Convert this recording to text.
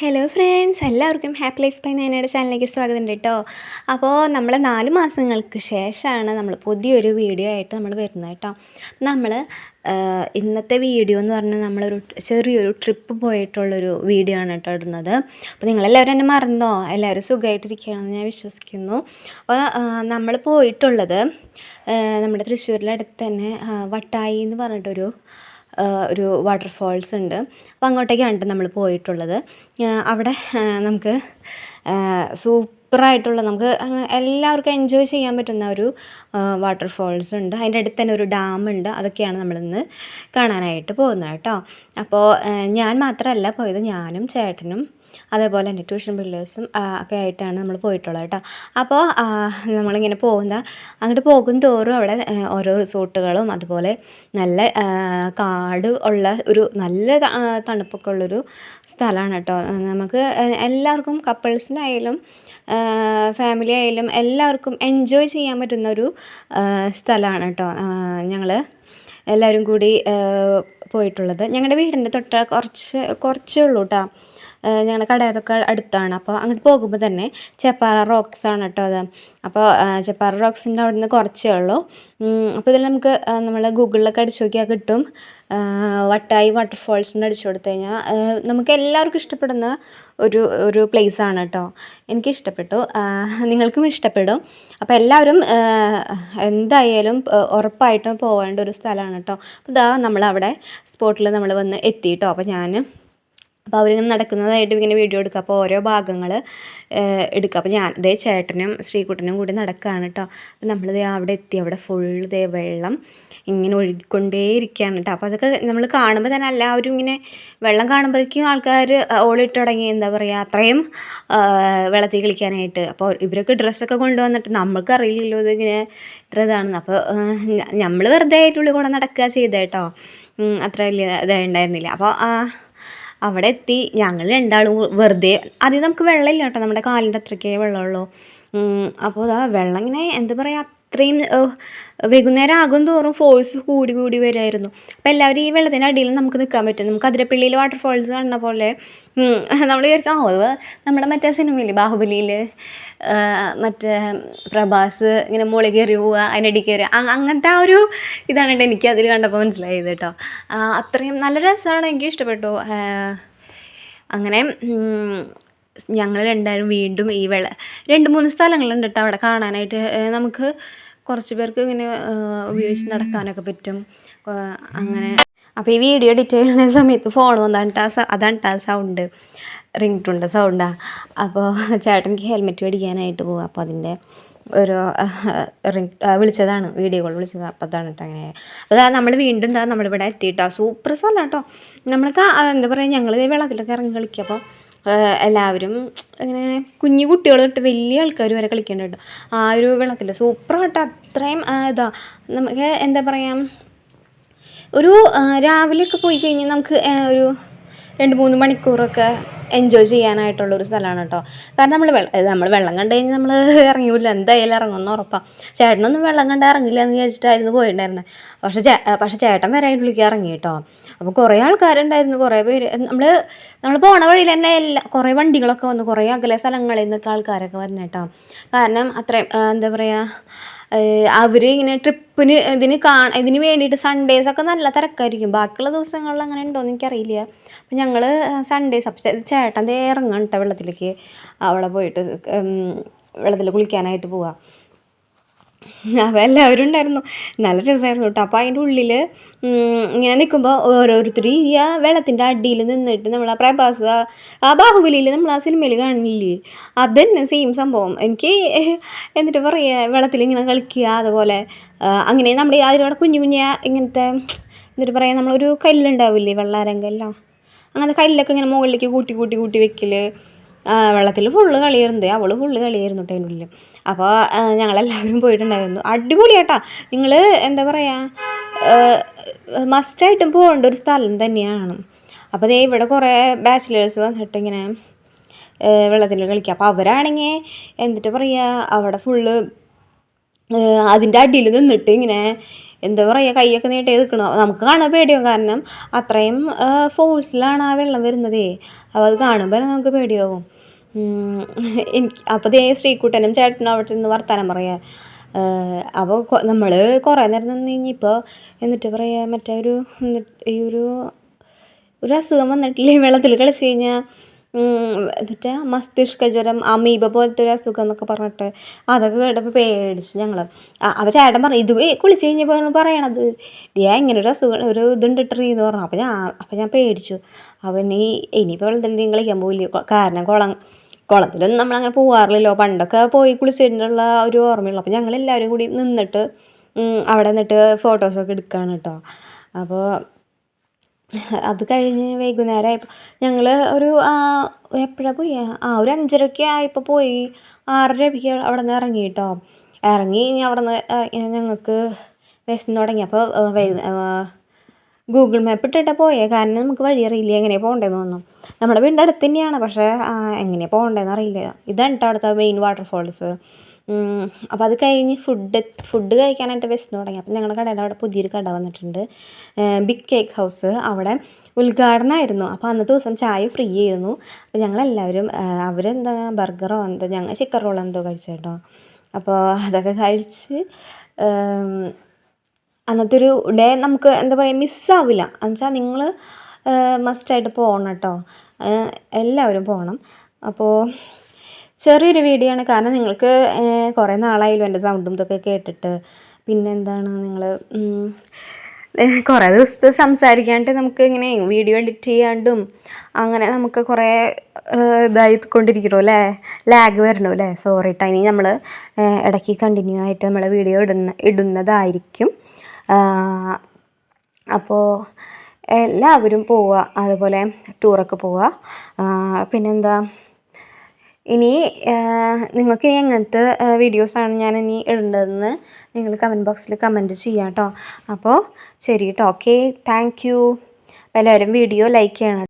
Hello friends എല്ലാവർക്കും happy life by നയനയുടെ ചാനലിലേക്ക് സ്വാഗതം ഉണ്ട് കേട്ടോ അപ്പോൾ നമ്മൾ നാല് മാസങ്ങൾക്ക് ശേഷമാണ് നമ്മൾ പുതിയൊരു വീഡിയോ ആയിട്ട് നമ്മൾ വരുന്നത് കേട്ടോ നമ്മൾ ഇന്നത്തെ വീഡിയോ എന്ന് പറഞ്ഞാൽ നമ്മളൊരു ചെറിയൊരു ട്രിപ്പ് പോയിട്ടുള്ളൊരു വീഡിയോ ആണ് കേട്ടോ ഇടുന്നത്. അപ്പോൾ നിങ്ങളെല്ലാവരും എന്നെ മറന്നോ? എല്ലാവരും സുഖമായിട്ടിരിക്കുകയാണെന്ന് ഞാൻ വിശ്വസിക്കുന്നു. അപ്പോൾ നമ്മൾ പോയിട്ടുള്ളത് നമ്മുടെ തൃശ്ശൂരിലടുത്ത് തന്നെ വട്ടായി എന്ന് പറഞ്ഞിട്ടൊരു ഒരു വാട്ടർഫോൾസ് ഉണ്ട്. അപ്പോൾ അങ്ങോട്ടേക്കാണ് കേട്ടോ നമ്മൾ പോയിട്ടുള്ളത്. അവിടെ നമുക്ക് സൂപ്പറായിട്ടുള്ള നമുക്ക് എല്ലാവർക്കും എൻജോയ് ചെയ്യാൻ പറ്റുന്ന ഒരു വാട്ടർഫോൾസ് ഉണ്ട്. അതിന്റെ അടുത്ത് തന്നെ ഒരു ഡാം ഉണ്ട്. അതൊക്കെയാണ് നമ്മളിന്ന് കാണാനായിട്ട് പോകുന്നത് കേട്ടോ അപ്പോൾ ഞാൻ മാത്രമല്ല പോയത് ഞാനും ചേട്ടനും. അതേപോലെ എന്റെ ട്യൂഷൻ പിള്ളേഴ്സും ഒക്കെ ആയിട്ടാണ് നമ്മൾ പോയിട്ടുള്ളത് കേട്ടോ. അപ്പോൾ നമ്മളിങ്ങനെ പോകുന്ന അങ്ങോട്ട് പോകും തോറും അവിടെ ഓരോ റിസോർട്ടുകളും അതുപോലെ നല്ല കാട് ഉള്ള ഒരു നല്ല തണുപ്പൊക്കെ ഉള്ളൊരു സ്ഥലമാണ് കേട്ടോ. നമുക്ക് എല്ലാവർക്കും കപ്പിൾസിനായാലും ഫാമിലി ആയാലും എല്ലാവർക്കും എൻജോയ് ചെയ്യാൻ പറ്റുന്ന ഒരു സ്ഥലമാണ് കേട്ടോ. ഞങ്ങൾ എല്ലാവരും കൂടി പോയിട്ടുള്ളത്. ഞങ്ങളുടെ വീടിന്റെ തൊട്ട് കുറച്ച് കുറച്ചേ ഉള്ളൂ കേട്ടോ. ഞങ്ങളുടെ കടയിലൊക്കെ അടുത്താണ്. അപ്പോൾ അങ്ങോട്ട് പോകുമ്പോൾ തന്നെ ചെപ്പാറ റോക്സ് ആണ് കേട്ടോ അത്. അപ്പോൾ ചെപ്പാറ റോക്സിന്റെ അവിടെ നിന്ന് കുറച്ചേ ഉള്ളൂ. അപ്പോൾ ഇതിൽ നമുക്ക് നമ്മൾ ഗൂഗിളിലൊക്കെ അടിച്ചു നോക്കിയാൽ കിട്ടും. വട്ടായി വാട്ടർഫോൾസിന്റെ അടിച്ചു കൊടുത്തു കഴിഞ്ഞാൽ നമുക്ക് എല്ലാവർക്കും ഇഷ്ടപ്പെടുന്ന ഒരു ഒരു പ്ലേസ് ആണ് കേട്ടോ എനിക്ക് ഇഷ്ടപ്പെട്ടു. നിങ്ങൾക്കും ഇഷ്ടപ്പെടും. അപ്പോൾ എല്ലാവരും എന്തായാലും ഉറപ്പായിട്ടും പോകേണ്ട ഒരു സ്ഥലമാണ് കേട്ടോ അപ്പോൾ ഇതാ നമ്മളവിടെ സ്പോട്ടിൽ നമ്മൾ വന്ന് എത്തി കേട്ടോ അപ്പോൾ ഞാൻ അപ്പോൾ അവരിങ്ങനെ നടക്കുന്നതായിട്ട് ഇങ്ങനെ വീഡിയോ എടുക്കുക അപ്പോൾ ഓരോ ഭാഗങ്ങൾ എടുക്കുക അപ്പോൾ ഞാൻ ഇതേ ചേട്ടനും ശ്രീകുട്ടനും കൂടി നടക്കുകയാണ് കേട്ടോ അപ്പോൾ നമ്മൾ ദേ അവിടെ എത്തി. അവിടെ ഫുൾ ഇതേ വെള്ളം ഇങ്ങനെ ഒഴുകിക്കൊണ്ടേയിരിക്കുകയാണ് കേട്ടോ അപ്പോൾ അതൊക്കെ നമ്മൾ കാണുമ്പോൾ തന്നെ എല്ലാവരും ഇങ്ങനെ വെള്ളം കാണുമ്പോഴേക്കും ആൾക്കാർ ഓളിട്ട് തുടങ്ങി എന്താ പറയുക അത്രയും വെള്ളത്തിൽ കളിക്കാനായിട്ട്. അപ്പോൾ ഇവരൊക്കെ ഡ്രസ്സൊക്കെ കൊണ്ടുവന്നിട്ട് നമ്മൾക്ക് അറിയില്ലല്ലോ ഇതിങ്ങനെ ഇത്ര ഇതാണെന്ന് അപ്പോൾ നമ്മൾ വെറുതെ ആയിട്ടുള്ളിൽ കൂടെ നടക്കുക ചെയ്തേട്ടോ അത്ര വലിയ ഇതായി ഉണ്ടായിരുന്നില്ല. അപ്പോൾ അവിടെ എത്തി ഞങ്ങൾ രണ്ടാളും വെറുതെ ആദ്യം നമുക്ക് വെള്ളമില്ല കേട്ടോ നമ്മുടെ കാലിന്റെ അത്രയ്ക്കേ വെള്ളമുള്ളൂ. അപ്പോൾ അതാ വെള്ളം ഇങ്ങനെ എന്താ പറയുക അത്രയും വൈകുന്നേരം ആകും തോറും ഫോഴ്സ് കൂടി കൂടി വരുമായിരുന്നു അപ്പോൾ എല്ലാവരും ഈ വെള്ളത്തിന്റെ അടിയിൽ നമുക്ക് നിൽക്കാൻ പറ്റും. നമുക്ക് അതിരപ്പള്ളിയിൽ വാട്ടർഫോൾസ് കാണുന്ന പോലെ നമ്മൾ വിചാരിക്കും ആ നമ്മുടെ മറ്റേ സിനിമയില്ലേ ബാഹുബലിയിൽ മറ്റേ പ്രഭാസ് ഇങ്ങനെ മുകളിൽ കയറി പോവുക അതിനടി കയറി അങ്ങനത്തെ ആ ഒരു ഇതാണ് കേട്ടോ എനിക്ക് അതിൽ കണ്ടപ്പോൾ മനസ്സിലായത് കേട്ടോ. അത്രയും നല്ല രസമാണ്. എനിക്ക് ഇഷ്ടപ്പെട്ടു. അങ്ങനെ ഞങ്ങൾ രണ്ടാരും വീണ്ടും ഈ വെള്ള രണ്ട് മൂന്ന് സ്ഥലങ്ങളുണ്ട് കേട്ടോ അവിടെ കാണാനായിട്ട്. നമുക്ക് കുറച്ച് പേർക്ക് ഇങ്ങനെ ഉപയോഗിച്ച് നടക്കാനൊക്കെ പറ്റും. അങ്ങനെ. അപ്പോൾ ഈ വീഡിയോ എഡിറ്റ് ചെയ്യുന്ന സമയത്ത് ഫോൺ വന്നാണ് അതാണ് ആ സൗണ്ട് റിംഗ് ടൂണിന്റെ സൗണ്ടാണ് അപ്പോൾ ചേട്ടനിക്ക് ഹെൽമെറ്റ് മേടിക്കാനായിട്ട് പോകും അപ്പോൾ അതിന്റെ ഒരു റിംഗ് വിളിച്ചതാണ് വീഡിയോ കോൾ വിളിച്ചത്. അപ്പോൾ അതാണ് കേട്ടോ അങ്ങനെ. അതാ നമ്മൾ വീണ്ടും എന്താ നമ്മളിവിടെ എത്തിയിട്ടോ. സൂപ്പർ സ്ഥലം കേട്ടോ നമ്മൾക്ക് എന്താ പറയുക ഞങ്ങൾ വെള്ളത്തിലൊക്കെ ഇറങ്ങി കളിക്കുക അപ്പോൾ എല്ലാവരും ഇങ്ങനെ കുഞ്ഞു കുട്ടികൾ തൊട്ട് വലിയ ആൾക്കാർ വരെ കളിക്കുന്നുണ്ട് കേട്ടോ ആ ഒരു വെള്ളത്തിൽ സൂപ്പർ കേട്ടോ അത്രയും ഇതാ. നമുക്ക് എന്താ പറയുക ഒരു രാവിലെയൊക്കെ പോയി കഴിഞ്ഞാൽ നമുക്ക് ഒരു രണ്ട് മൂന്ന് മണിക്കൂറൊക്കെ എൻജോയ് ചെയ്യാനായിട്ടുള്ള ഒരു സ്ഥലമാണ് കേട്ടോ. കാരണം നമ്മൾ വെള്ളം നമ്മൾ വെള്ളം കണ്ടു കഴിഞ്ഞാൽ നമ്മൾ ഇറങ്ങില്ല എന്തായാലും ഇറങ്ങുമെന്ന് ഉറപ്പാണ് ചേട്ടനൊന്നും വെള്ളം കണ്ട് ഇറങ്ങില്ല എന്ന് വിചാരിച്ചിട്ടായിരുന്നു പോയിട്ടുണ്ടായിരുന്നത് പക്ഷേ ചേ പക്ഷേ ചേട്ടൻ വരെ ഉള്ളിലേക്ക് ഇറങ്ങി കേട്ടോ. അപ്പോൾ കുറേ ആൾക്കാരുണ്ടായിരുന്നു. കുറേ പേര് നമ്മൾ നമ്മൾ പോണ വഴിയിൽ തന്നെ എല്ലാ കുറേ വണ്ടികളൊക്കെ വന്നു. കുറേ അകലെ സ്ഥലങ്ങളിൽ നിന്നൊക്കെ ആൾക്കാരൊക്കെ വരുന്ന കേട്ടോ. കാരണം അത്രയും എന്താ പറയുക അവർ ഇങ്ങനെ ട്രിപ്പിന് ഇതിന് കാ ഇതിന് വേണ്ടിയിട്ട് സൺഡേസ് ഒക്കെ നല്ല തിരക്കായിരിക്കും. ബാക്കിയുള്ള ദിവസങ്ങളിൽ അങ്ങനെ ഉണ്ടോയെന്ന് എനിക്കറിയില്ല. അപ്പം ഞങ്ങൾ സൺഡേസ് അപ്പം ചേട്ടൻ ദേ ഇറങ്ങാൻ കേട്ടോ വെള്ളത്തിലേക്ക്. അവിടെ പോയിട്ട് വെള്ളത്തിൽ കുളിക്കാനായിട്ട് പോവാം. അപ്പം എല്ലാവരും ഉണ്ടായിരുന്നു. നല്ല രസമായിരുന്നു കേട്ടോ അപ്പോൾ അതിന്റെ ഉള്ളിൽ ഇങ്ങനെ നിൽക്കുമ്പോൾ ഓരോരുത്തർ ഈ ആ വെള്ളത്തിന്റെ അടിയിൽ നിന്നിട്ട് നമ്മൾ ആ പ്രഭാസ് ആ- ബാഹുബലിയിൽ നമ്മൾ ആ സിനിമയിൽ കാണില്ലേ? അത് തന്നെ സെയിം സംഭവം. എനിക്ക് എന്നിട്ട് പറയുക വെള്ളത്തിൽ ഇങ്ങനെ കളിക്കുക അതുപോലെ അങ്ങനെ നമ്മുടെ അതിലൂടെ കുഞ്ഞു കുഞ്ഞ ഇങ്ങനത്തെ എന്നിട്ട് പറയാം നമ്മളൊരു കല്ലുണ്ടാവില്ലേ വെള്ളാരങ്കല്ലോ? അങ്ങനത്തെ കല്ലൊക്കെ ഇങ്ങനെ മുകളിലേക്ക് കൂട്ടി കൂട്ടി കൂട്ടി വെക്കൽ വെള്ളത്തിൽ ഫുള്ള് കളിയായിരുന്നത് അവൾ ഫുള്ള് കളിയായിരുന്നു കേട്ടോ ഉള്ളിൽ അപ്പോൾ ഞങ്ങളെല്ലാവരും പോയിട്ടുണ്ടായിരുന്നു. അടിപൊളിയാട്ടാ. നിങ്ങൾ എന്താ പറയുക മസ്റ്റായിട്ടും പോകേണ്ട ഒരു സ്ഥലം തന്നെയാണ്. അപ്പോൾ ദേ ഇവിടെ കുറേ ബാച്ചിലേഴ്സ് വന്നിട്ട് ഇങ്ങനെ വെള്ളത്തിൽ കളിക്കുക അപ്പോൾ അവരാണെങ്കിൽ എന്നിട്ട് പറയുക അവിടെ ഫുള്ള് അതിന്റെ അടിയിൽ നിന്നിട്ട് ഇങ്ങനെ എന്താ പറയുക കൈയൊക്കെ നീട്ടി എടുക്കണം നമുക്ക് കാണാൻ പേടിയാവും. കാരണം അത്രയും ഫോഴ്സിലാണ് ആ വെള്ളം വരുന്നതേ. അപ്പോൾ അത് കാണുമ്പോൾ നമുക്ക് പേടിയാവും. എനിക്ക് അപ്പോൾ ദേ ശ്രീകുട്ടനും ചേട്ടനും അവിടെ നിന്ന് വർത്താനം പറയാം. അപ്പോൾ നമ്മൾ കുറേ നേരം നിന്ന് കഴിഞ്ഞിപ്പോൾ എന്നിട്ട് പറയാ മറ്റേ ഒരു ഈ ഒരു ഒരു അസുഖം വന്നിട്ടില്ലേ വെള്ളത്തിൽ കളിച്ച് കഴിഞ്ഞാൽ എന്നിട്ട് മസ്തിഷ്ക ജ്വരം അമീബ പോലത്തെ ഒരു അസുഖം എന്നൊക്കെ പറഞ്ഞിട്ട് അതൊക്കെ കേട്ടപ്പോൾ പേടിച്ചു ഞങ്ങൾ അപ്പോൾ ചേട്ടൻ പറഞ്ഞു ഇത് കുളിച്ച് കഴിഞ്ഞപ്പോൾ പറയണത്. ദിയാ ഇങ്ങനെ ഒരു അസുഖം ഒരു ഇതുണ്ട് ട്രീ എന്ന് പറഞ്ഞു. അപ്പോൾ ഞാൻ അപ്പോൾ ഞാൻ പേടിച്ചു. അവൻ ഈ ഇനിയിപ്പോൾ വെള്ളത്തിൽ കളിക്കാൻ പോയില്ല കാരണം കുളം കുളത്തിലൊന്നും നമ്മളങ്ങനെ പോകാറില്ലല്ലോ പണ്ടൊക്കെ പോയി കുളിച്ചിട്ടുള്ള ഒരു ഓർമ്മയുള്ളൂ. അപ്പോൾ ഞങ്ങളെല്ലാവരും കൂടി നിന്നിട്ട് അവിടെ നിന്നിട്ട് ഫോട്ടോസൊക്കെ എടുക്കുകയാണ് കേട്ടോ അപ്പോൾ അത് കഴിഞ്ഞ് വൈകുന്നേരമായപ്പോൾ ഞങ്ങൾ ഒരു എപ്പോഴാണ് പോയി? ആ ഒരു അഞ്ചരയ്ക്ക് ആയപ്പോൾ പോയി. ആറരയ്ക്ക് അവിടെ നിന്ന് ഇറങ്ങി കേട്ടോ ഇറങ്ങി ഇനി അവിടെ നിന്ന് ഞങ്ങൾക്ക് വിശന്ന് തുടങ്ങി. അപ്പോൾ ഗൂഗിൾ മാപ്പ് ഇട്ടിട്ടാണ് പോയേ. കാരണം നമുക്ക് വഴി അറിയില്ല. എങ്ങനെയാണ് പോകേണ്ടതെന്ന് തോന്നും നമ്മുടെ വീടിന്റെ അടുത്ത് തന്നെയാണ്. പക്ഷേ എങ്ങനെയാണ് പോകേണ്ടതെന്ന് അറിയില്ല. ഇതാണ് കേട്ടോ അവിടുത്തെ മെയിൻ വാട്ടർഫോൾസ് അപ്പോൾ അത് കഴിഞ്ഞ് ഫുഡ് ഫുഡ് കഴിക്കാനായിട്ട് വിശന്ന് തുടങ്ങി. അപ്പോൾ ഞങ്ങളുടെ കടയുടെ അവിടെ പുതിയൊരു കട വന്നിട്ടുണ്ട്. ബിഗ് കേക്ക് ഹൗസ് അവിടെ ഉദ്ഘാടനമായിരുന്നു അപ്പോൾ അന്നത്തെ ദിവസം ചായ ഫ്രീ ആയിരുന്നു. അപ്പോൾ ഞങ്ങളെല്ലാവരും അവരെന്താ ബർഗറോ എന്തോ ഞങ്ങൾ ചിക്കൻ റോളോ എന്തോ കഴിച്ചു കേട്ടോ. അപ്പോൾ അതൊക്കെ കഴിച്ച് അന്നത്തെ ഒരു ഡേ നമുക്ക് എന്താ പറയുക മിസ്സാവില്ല എന്നുവെച്ചാൽ നിങ്ങൾ മസ്റ്റായിട്ട് പോകണം കേട്ടോ. എല്ലാവരും പോകണം അപ്പോൾ ചെറിയൊരു വീഡിയോ ആണ്. കാരണം നിങ്ങൾക്ക് കുറേ നാളായാലും എന്റെ സൗണ്ടും ഇതൊക്കെ കേട്ടിട്ട്. പിന്നെ എന്താണ് നിങ്ങൾ കുറേ ദിവസത്തെ സംസാരിക്കാണ്ട് നമുക്ക് ഇങ്ങനെ വീഡിയോ എഡിറ്റ് ചെയ്യാണ്ടും അങ്ങനെ നമുക്ക് കുറേ ഇതായി കൊണ്ടിരിക്കണോ അല്ലേ? ലാഗ് വരണോ അല്ലേ? സോറി കേട്ടോ ഇനി നമ്മൾ ഇടയ്ക്ക് കണ്ടിന്യൂ ആയിട്ട് നമ്മൾ വീഡിയോ ഇടുന്ന ഇടുന്നതായിരിക്കും. അപ്പോൾ എല്ലാവരും പോവുക അതുപോലെ ടൂറൊക്കെ പോവുക പിന്നെന്താ? ഇനി നിങ്ങൾക്ക് ഇനി എങ്ങനത്തെ വീഡിയോസാണ് ഞാൻ ഇനി ഇടേണ്ടതെന്ന് നിങ്ങൾ കമന്റ് ബോക്സിൽ കമന്റ് ചെയ്യാം കേട്ടോ അപ്പോൾ ശരി കേട്ടോ ഓക്കെ താങ്ക് യു എല്ലാവരും വീഡിയോ ലൈക്ക് ചെയ്യണം.